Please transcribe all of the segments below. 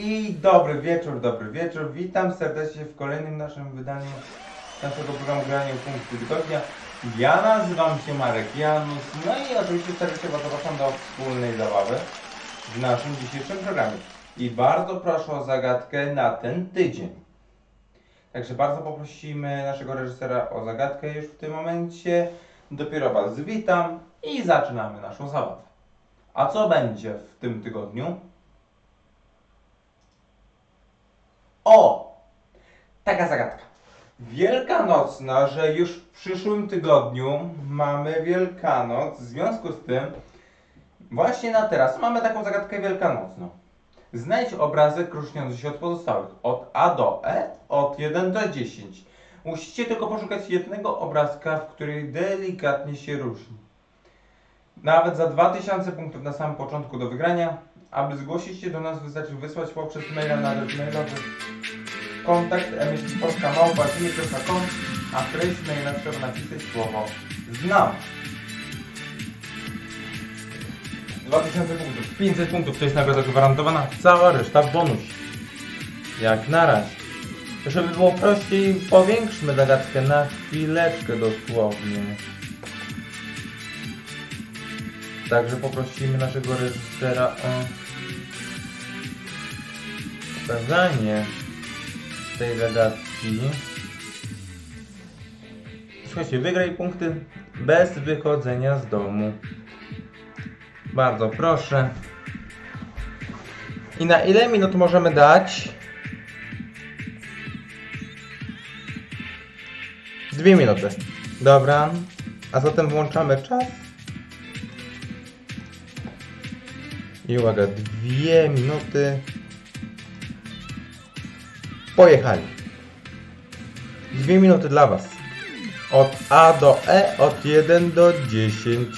I dobry wieczór, dobry wieczór. Witam serdecznie w kolejnym naszym wydaniu naszego programu Granie Punkty Tygodnia. Ja nazywam się Marek Janus, no i oczywiście serdecznie Was zapraszam do wspólnej zabawy w naszym dzisiejszym programie. I bardzo proszę o zagadkę na ten tydzień. Także bardzo poprosimy naszego reżysera o zagadkę już w tym momencie. Dopiero Was witam i zaczynamy naszą zabawę. A co będzie w tym tygodniu? O! Taka zagadka. Wielkanocna, że już w przyszłym tygodniu mamy Wielkanoc. W związku z tym, właśnie na teraz mamy taką zagadkę wielkanocną. Znajdź obrazek różniący się od pozostałych. Od A do E, od 1 do 10. Musicie tylko poszukać jednego obrazka, w który delikatnie się różni. Nawet za 2000 punktów na samym początku do wygrania. Aby zgłosić się do nas, wystarczy wysłać poprzez maila na mailowy kontakt mśpolska.małpa.com a w treści maila trzeba napisać słowo znam. 2000 punktów, 500 punktów to jest nagroda gwarantowana, cała reszta bonus. Jak na razie. Żeby było prościej, powiększmy zagadkę na chwileczkę dosłownie. Także poprosimy naszego reżysera o pokazanie tej zagadki. Słuchajcie, wygraj punkty bez wychodzenia z domu. Bardzo proszę. I na ile minut możemy dać? Dwie minuty. Dobra. A zatem włączamy czas. I uwaga, dwie minuty. Pojechali. Dwie minuty dla Was. Od A do E, od 1 do 10.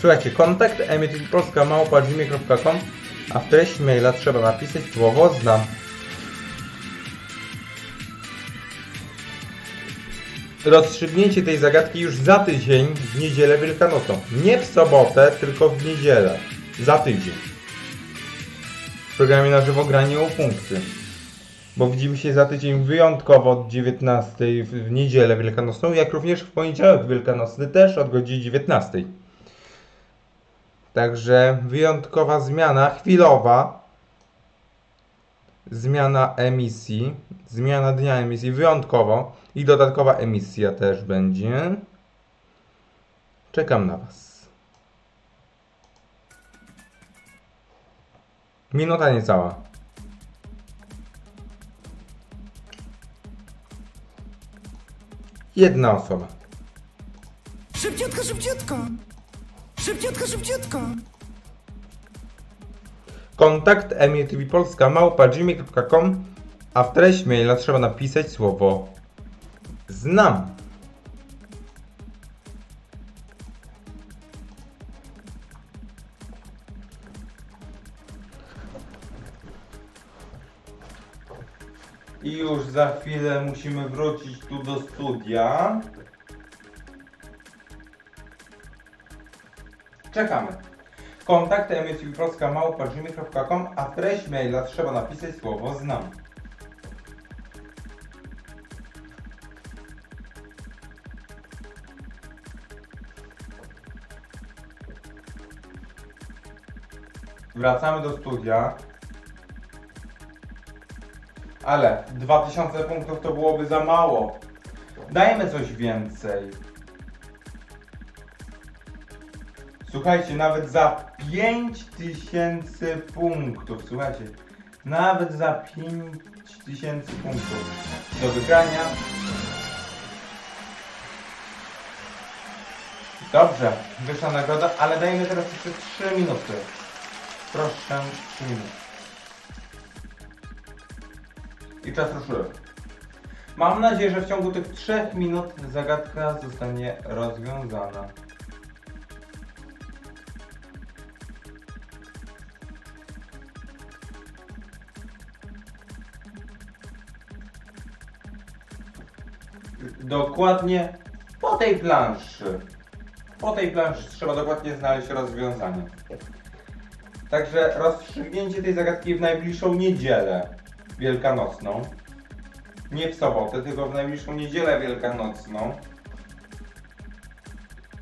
Słuchajcie, kontakt emitpolska.gmail.com a w treści maila trzeba napisać słowo znam. Rozstrzygnięcie tej zagadki już za tydzień w niedzielę wielkanocną. Nie w sobotę, tylko w niedzielę. Za tydzień. W programie na żywo granie o punkty. Bo widzimy się za tydzień wyjątkowo od 19 w, niedzielę wielkanocną, jak również w poniedziałek wielkanocny też od godziny 19. Także wyjątkowa zmiana, chwilowa. Zmiana emisji, zmiana dnia emisji wyjątkowo i dodatkowa emisja też będzie. Czekam na Was. Minuta niecała. Jedna osoba. Szybciutko, szybciutko! Szybciutko, szybciutko! Kontakt emitvpolska małpa gmail.com a w treść maila trzeba napisać słowo znam. I już za chwilę musimy wrócić tu do studia. Czekamy. Kontakt małpa.gmail.com, a treść maila trzeba napisać słowo znam. Wracamy do studia. Ale 2000 punktów to byłoby za mało. Dajmy coś więcej. Słuchajcie, nawet za 5000 punktów, słuchajcie, nawet za 5000 punktów do wygrania. Dobrze, wyższa nagroda, ale dajmy teraz jeszcze 3 minuty. Proszę, 3 minuty. I czas ruszyły. Mam nadzieję, że w ciągu tych 3 minut zagadka zostanie rozwiązana. Dokładnie po tej planszy. Po tej planszy trzeba dokładnie znaleźć rozwiązanie. Także rozstrzygnięcie tej zagadki w najbliższą niedzielę wielkanocną. Nie w sobotę, tylko w najbliższą niedzielę wielkanocną.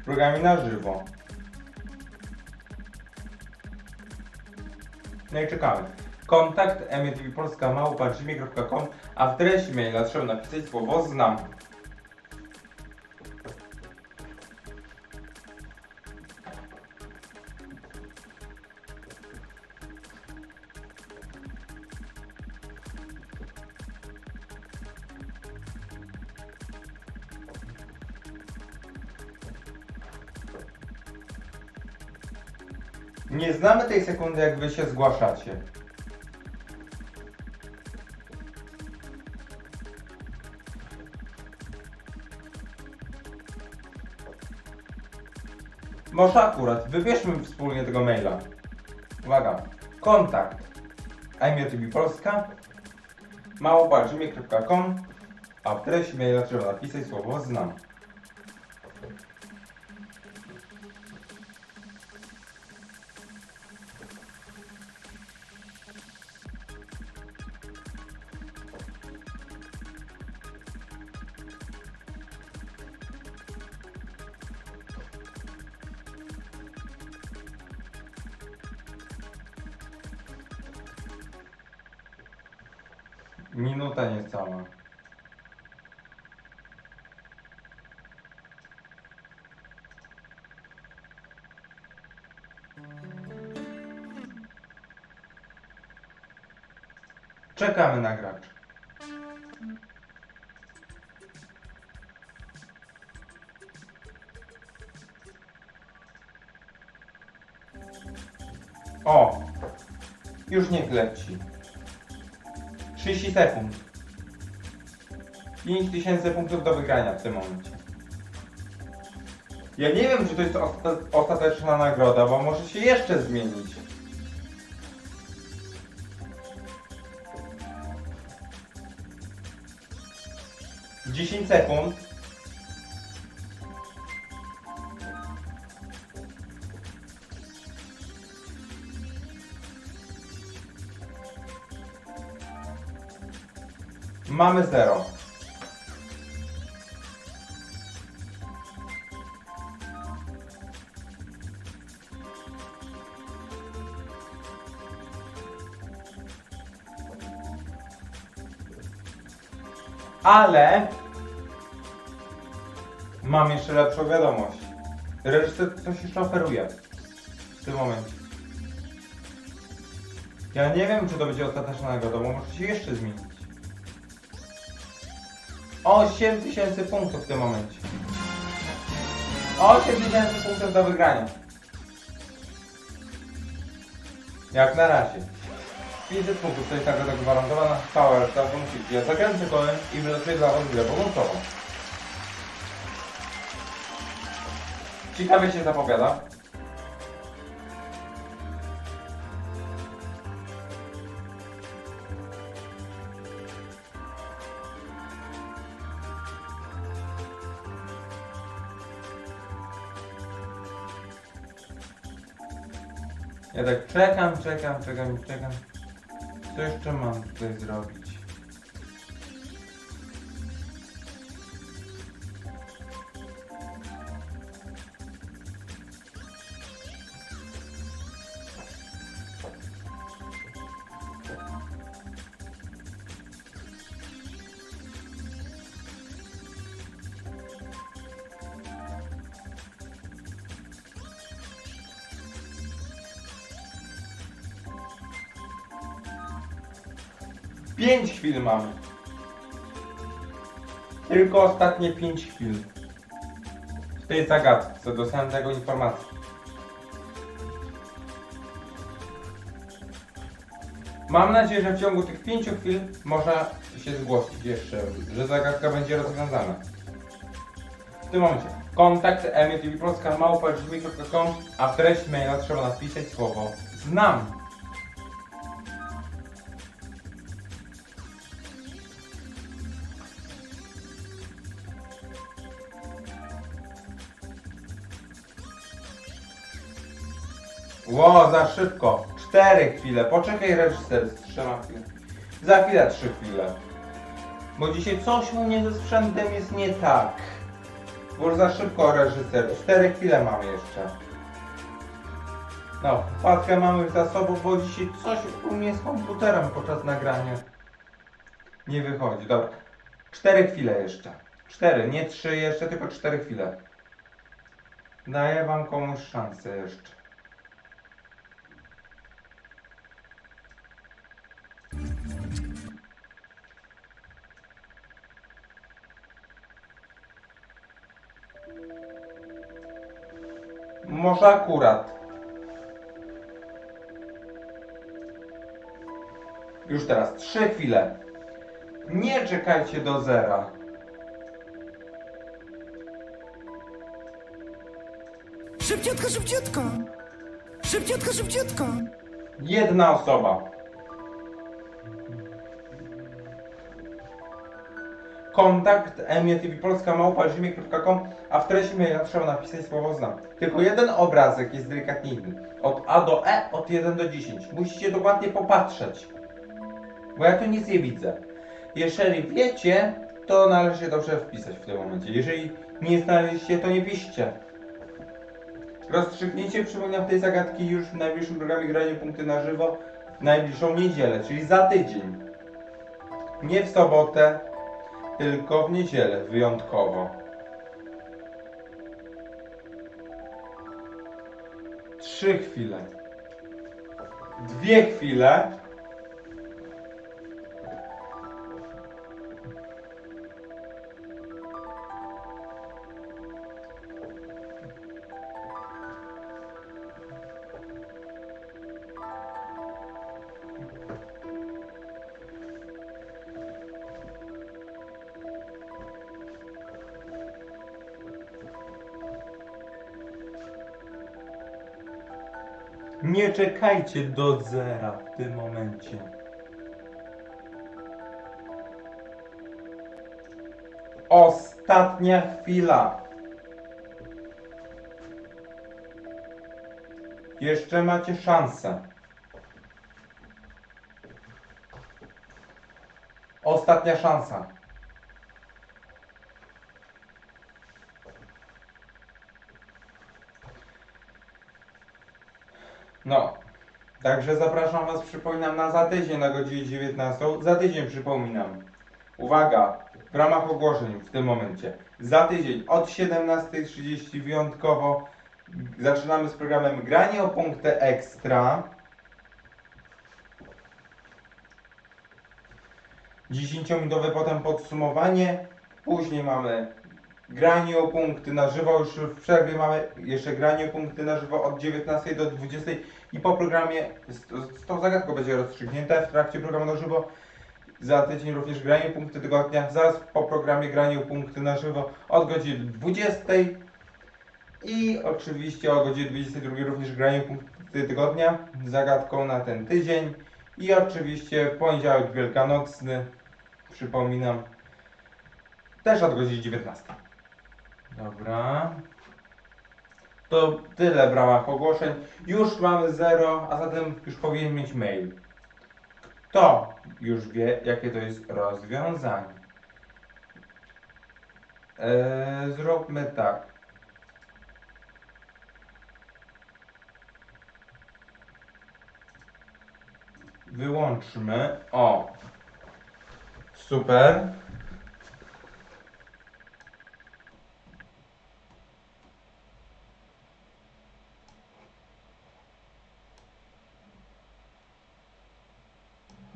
W programie na żywo. No i czekamy. Kontakt mtvpolska.małpa.gmail.com a w treści maila trzeba napisać słowo znam. Nie znamy tej sekundy, jak wy się zgłaszacie. Może akurat, wybierzmy wspólnie tego maila. Uwaga, kontakt iMioTV Polska małpa.gmail.com a w treści maila trzeba napisać słowo znam. Czekamy na graczy. O! Już niech leci. 30 sekund. 5000 punktów do wygrania w tym momencie. Ja nie wiem, czy to jest osta ostateczna nagroda, bo może się jeszcze zmienić. Dziesięć sekund. Mamy zero. Ale mam jeszcze lepszą wiadomość. Reżyser coś jeszcze oferuje w tym momencie. Ja nie wiem, czy to będzie ostateczna nagroda, bo może się jeszcze zmienić. 8 tysięcy punktów w tym momencie. 8 tysięcy punktów do wygrania. Jak na razie. 500 punktów to jest nagroda gwarantowana. Cała reszta musi Ja zakręcę kołem i wylosuję dla was grę pomocową. Ciekawie się zapowiada. Ja tak czekam, czekam, czekam, czekam. Co jeszcze mam tutaj zrobić? Pięć chwil mamy. Tylko ostatnie pięć chwil. W tej zagadce dostałem tego informacji. Mam nadzieję, że w ciągu tych pięciu chwil można się zgłosić jeszcze, że zagadka będzie rozwiązana. W tym momencie kontakt mtvpolska.małpa.gmail.com a w treść maila trzeba napisać słowo znam. Ło, za szybko. Cztery chwile. Poczekaj reżyser z trzema chwilę. Za chwilę trzy chwile. Bo dzisiaj coś u mnie ze sprzętem jest nie tak. Bo za szybko reżyser. Cztery chwile mamy jeszcze. No, wpadkę mamy za sobą, bo dzisiaj coś u mnie z komputerem podczas nagrania nie wychodzi. Dobra. Cztery chwile jeszcze. Cztery, nie trzy jeszcze, tylko cztery chwile. Daję wam komuś szansę jeszcze. Może akurat. Już teraz trzy chwile. Nie czekajcie do zera. Szybciutko, szybciutko! Szybciutko, szybciutko! Jedna osoba. Kontakt emiatvpolska małpa.gmail.com a w treści maila trzeba napisać słowo znam. Tylko jeden obrazek jest delikatnie inny. Od A do E, od 1 do 10. Musicie dokładnie popatrzeć. Bo ja tu nic nie widzę. Jeżeli wiecie, to należy się dobrze wpisać w tym momencie. Jeżeli nie znaleźliście, to nie piszcie. Rozstrzygnięcie przypominam tej zagadki już w najbliższym programie Granie Punkty na żywo w najbliższą niedzielę, czyli za tydzień. Nie w sobotę, tylko w niedzielę wyjątkowo. Trzy chwile. Dwie chwile. Czekajcie do zera w tym momencie. Ostatnia chwila. Jeszcze macie szansę. Ostatnia szansa. No, także zapraszam Was, przypominam, na za tydzień na godzinę 19. Za tydzień przypominam. Uwaga, w ramach ogłoszeń w tym momencie. Za tydzień od 17.30 wyjątkowo zaczynamy z programem Granie o punkty ekstra. 10-minutowe potem podsumowanie. Później mamy granie o punkty na żywo. Już w przerwie mamy jeszcze granie o punkty na żywo od 19 do 20 i po programie z, z tą zagadką będzie rozstrzygnięte w trakcie programu na żywo. Za tydzień również granie o punkty tygodnia. Zaraz po programie granie o punkty na żywo od godziny 20 i oczywiście o godzinie 22 również granie o punkty tygodnia zagadką na ten tydzień. I oczywiście poniedziałek wielkanocny, przypominam, też od godziny 19. Dobra. To tyle w ramach ogłoszeń. Już mamy zero, a zatem już powinien mieć mail. Kto już wie, jakie to jest rozwiązanie? Eee, zróbmy tak. Wyłączmy. O. Super.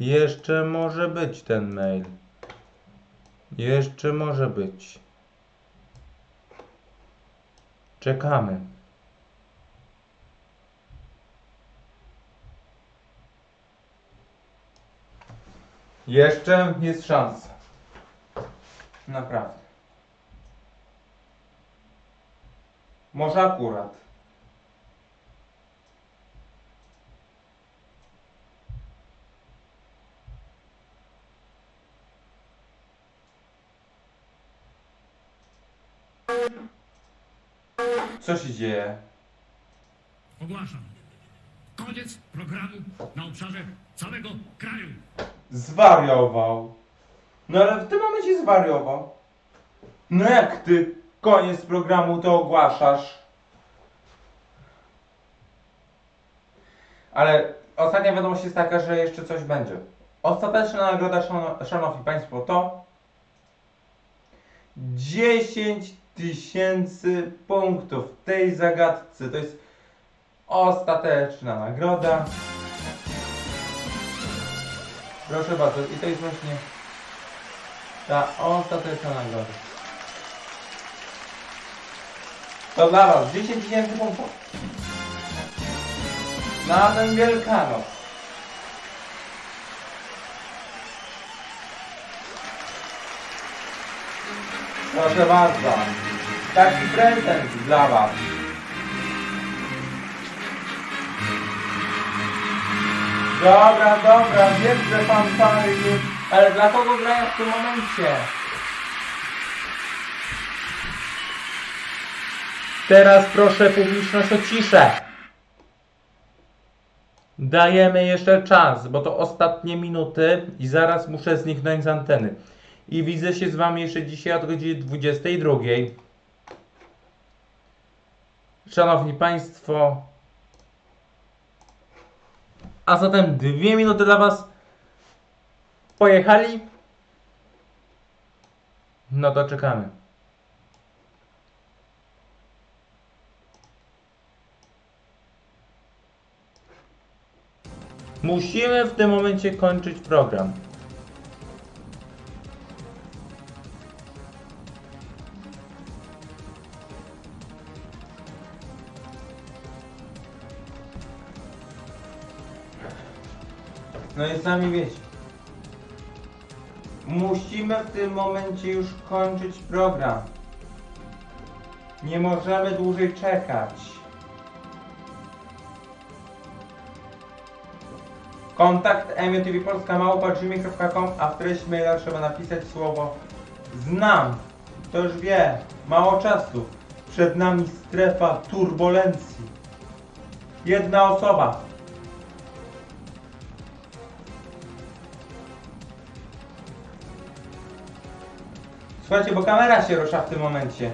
Jeszcze może być ten mail. Jeszcze może być. Czekamy. Jeszcze jest szansa. Naprawdę. Może akurat. Co się dzieje? Ogłaszam. koniec programu na obszarze całego kraju. Zwariował. No ale w tym momencie zwariował. No jak ty koniec programu to ogłaszasz? Ale ostatnia wiadomość jest taka, że jeszcze coś będzie. Ostateczna nagroda, szano- szanowni państwo, to 10 tysięcy punktów w tej zagadce. To jest ostateczna nagroda. Proszę bardzo, i to jest właśnie ta ostateczna nagroda. To dla Was 10 tysięcy punktów. Na ten Wielkanoc. Proszę bardzo. Taki prezent dla Was. Dobra, dobra, wiem, że pan pary, ale dla kogo grają w tym momencie? Teraz proszę publiczność o ciszę. Dajemy jeszcze czas, bo to ostatnie minuty i zaraz muszę zniknąć z anteny. I widzę się z wami jeszcze dzisiaj od godziny 22. Szanowni Państwo, a zatem dwie minuty dla Was. Pojechali? No to czekamy. Musimy w tym momencie kończyć program. No i sami wiecie. Musimy w tym momencie już kończyć program. Nie możemy dłużej czekać. Kontakt emiotv.polska.gmail.com a w treści maila trzeba napisać słowo Znam. To już wie. Mało czasu. Przed nami strefa turbulencji. Jedna osoba. Słuchajcie, bo kamera się rusza w tym momencie.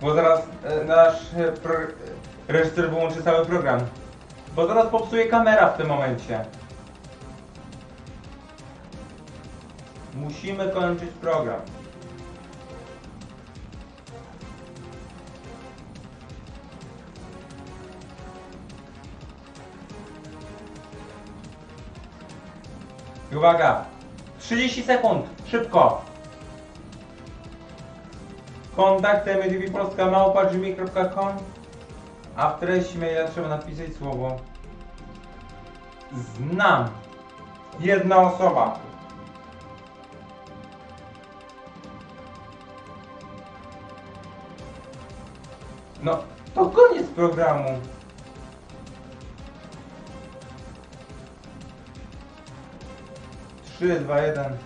Bo zaraz e, nasz e, pro, e, reżyser wyłączy cały program. Bo zaraz popsuje kamera w tym momencie. Musimy kończyć program. I uwaga! 30 sekund! Szybko! Kontakt mdvpolska.gmail.com A w treści maila trzeba napisać słowo Znam. Jedna osoba. No, to koniec programu. Trzy, dwa, jeden.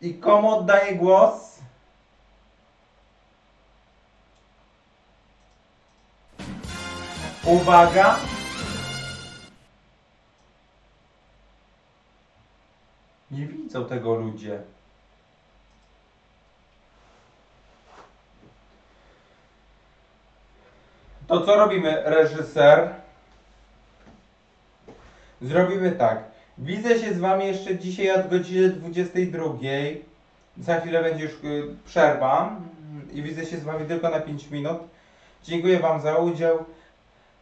I komu oddaję głos? Uwaga! Nie widzą tego ludzie. To co robimy, reżyser? Zrobimy tak. Widzę się z wami jeszcze dzisiaj od godziny 22. Za chwilę będzie już y, przerwa i widzę się z wami tylko na 5 minut. Dziękuję wam za udział.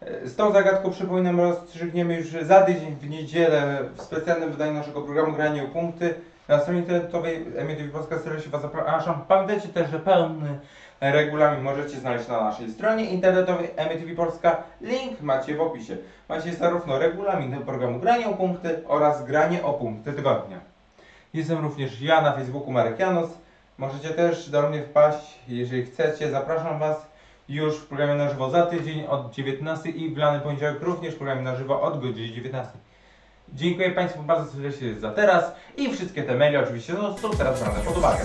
E, Z tą zagadką przypominam rozstrzygniemy już za tydzień w niedzielę w specjalnym wydaniu naszego programu Granie o Punkty. Na stronie internetowej Emilii Polska serdecznie Was zapraszam. Pamiętajcie też, że pełny regulamin możecie znaleźć na naszej stronie internetowej MTV Polska. Link macie w opisie. Macie zarówno regulamin programu Granie o Punkty oraz Granie o Punkty Tygodnia. Jestem również ja na Facebooku Marek Janos. Możecie też do mnie wpaść, jeżeli chcecie. Zapraszam Was już w programie na żywo za tydzień od 19 i w lany poniedziałek również w programie na żywo od godziny 19. Dziękuję Państwu bardzo serdecznie za teraz i wszystkie te maile oczywiście są teraz brane pod uwagę.